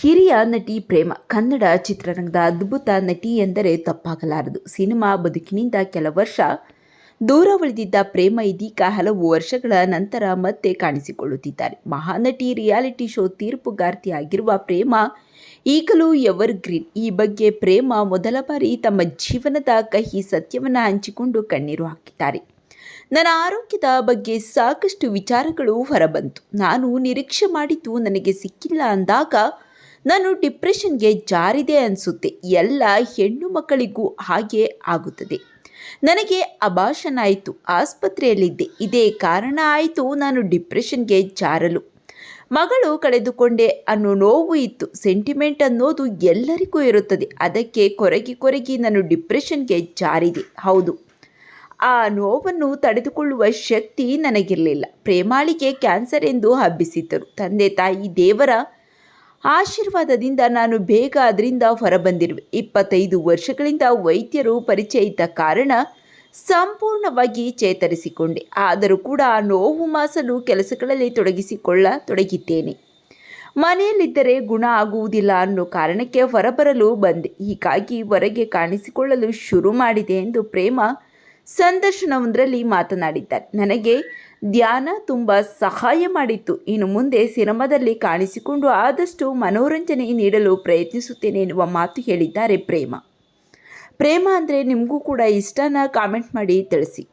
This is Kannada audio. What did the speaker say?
ಹಿರಿಯ ನಟಿ ಪ್ರೇಮ. ಕನ್ನಡ ಚಿತ್ರರಂಗದ ಅದ್ಭುತ ನಟಿ ಎಂದರೆ ತಪ್ಪಾಗಲಾರದು. ಸಿನಿಮಾ ಬದುಕಿನಿಂದ ಕೆಲ ವರ್ಷ ದೂರ ಉಳಿದಿದ್ದ ಪ್ರೇಮ ಇದೀಗ ಹಲವು ವರ್ಷಗಳ ನಂತರ ಮತ್ತೆ ಕಾಣಿಸಿಕೊಳ್ಳುತ್ತಿದ್ದಾರೆ. ಮಹಾನಟಿ ರಿಯಾಲಿಟಿ ಶೋ ತೀರ್ಪುಗಾರ್ತಿಯಾಗಿರುವ ಪ್ರೇಮ ಈಗಲೂ ಎವರ್ ಗ್ರೀನ್ ಈ ಬಗ್ಗೆ ಪ್ರೇಮ ಮೊದಲ ಬಾರಿ ತಮ್ಮ ಜೀವನದ ಕಹಿ ಸತ್ಯವನ್ನು ಹಂಚಿಕೊಂಡು ಕಣ್ಣೀರು ಹಾಕಿದ್ದಾರೆ. ನನ್ನ ಆರೋಗ್ಯದ ಬಗ್ಗೆ ಸಾಕಷ್ಟು ವಿಚಾರಗಳು ಹೊರಬಂತು. ನಾನು ನಿರೀಕ್ಷೆ ಮಾಡಿದ್ದು ನನಗೆ ಸಿಕ್ಕಿಲ್ಲ ಅಂದಾಗ ನಾನು ಡಿಪ್ರೆಷನ್ಗೆ ಜಾರಿದೆ ಅನಿಸುತ್ತೆ. ಎಲ್ಲ ಹೆಣ್ಣು ಮಕ್ಕಳಿಗೂ ಹಾಗೆ ಆಗುತ್ತದೆ. ನನಗೆ ಅಭಾಷಣ ಆಯಿತು, ಆಸ್ಪತ್ರೆಯಲ್ಲಿದ್ದೆ. ಇದೇ ಕಾರಣ ಆಯಿತು ನಾನು ಡಿಪ್ರೆಷನ್ಗೆ ಜಾರಲು. ಮಗಳು ಕಳೆದುಕೊಂಡೆ ಅನ್ನೋ ನೋವು ಇತ್ತು. ಸೆಂಟಿಮೆಂಟ್ ಅನ್ನೋದು ಎಲ್ಲರಿಗೂ ಇರುತ್ತದೆ. ಅದಕ್ಕೆ ಕೊರಗಿ ಕೊರಗಿ ನಾನು ಡಿಪ್ರೆಷನ್ಗೆ ಜಾರಿದೆ. ಹೌದು. ಆ ನೋವನ್ನು ತಡೆದುಕೊಳ್ಳುವ ಶಕ್ತಿ ನನಗಿರಲಿಲ್ಲ. ಪ್ರೇಮಾಳಿಗೆ ಕ್ಯಾನ್ಸರ್ ಎಂದು ಹಬ್ಬಿಸಿದ್ದರು. ತಂದೆ ತಾಯಿ ದೇವರ ಆಶೀರ್ವಾದದಿಂದ ನಾನು ಬೇಗ ಅದರಿಂದ ಹೊರಬಂದಿರುವೆ. ಇಪ್ಪತ್ತೈದು ವರ್ಷಗಳಿಂದ ವೈದ್ಯರು ಪರಿಚಯ ಇದ್ದ ಕಾರಣ ಸಂಪೂರ್ಣವಾಗಿ ಚೇತರಿಸಿಕೊಂಡೆ. ಆದರೂ ಕೂಡ ನೋವು ಮಾಸಲು ಕೆಲಸಗಳಲ್ಲಿ ತೊಡಗಿಸಿಕೊಳ್ಳ ತೊಡಗಿದ್ದೇನೆ. ಮನೆಯಲ್ಲಿದ್ದರೆ ಗುಣ ಆಗುವುದಿಲ್ಲ ಅನ್ನೋ ಕಾರಣಕ್ಕೆ ಹೊರಬರಲು ಬಂದೆ. ಹೀಗಾಗಿ ಹೊರಗೆ ಕಾಣಿಸಿಕೊಳ್ಳಲು ಶುರು ಮಾಡಿದೆ ಎಂದು ಪ್ರೇಮ ಸಂದರ್ಶನವೊಂದರಲ್ಲಿ ಮಾತನಾಡಿದ್ದಾರೆ. ನನಗೆ ಧ್ಯಾನ ತುಂಬ ಸಹಾಯ ಮಾಡಿತ್ತು. ಇನ್ನು ಮುಂದೆ ಸಿನಿಮಾದಲ್ಲಿ ಕಾಣಿಸಿಕೊಂಡು ಆದಷ್ಟು ಮನೋರಂಜನೆ ನೀಡಲು ಪ್ರಯತ್ನಿಸುತ್ತೇನೆ ಎನ್ನುವ ಮಾತು ಹೇಳಿದ್ದಾರೆ ಪ್ರೇಮ. ಪ್ರೇಮ ಅಂದರೆ ನಿಮಗೂ ಕೂಡ ಇಷ್ಟನ ಕಾಮೆಂಟ್ ಮಾಡಿ ತಿಳಿಸಿ.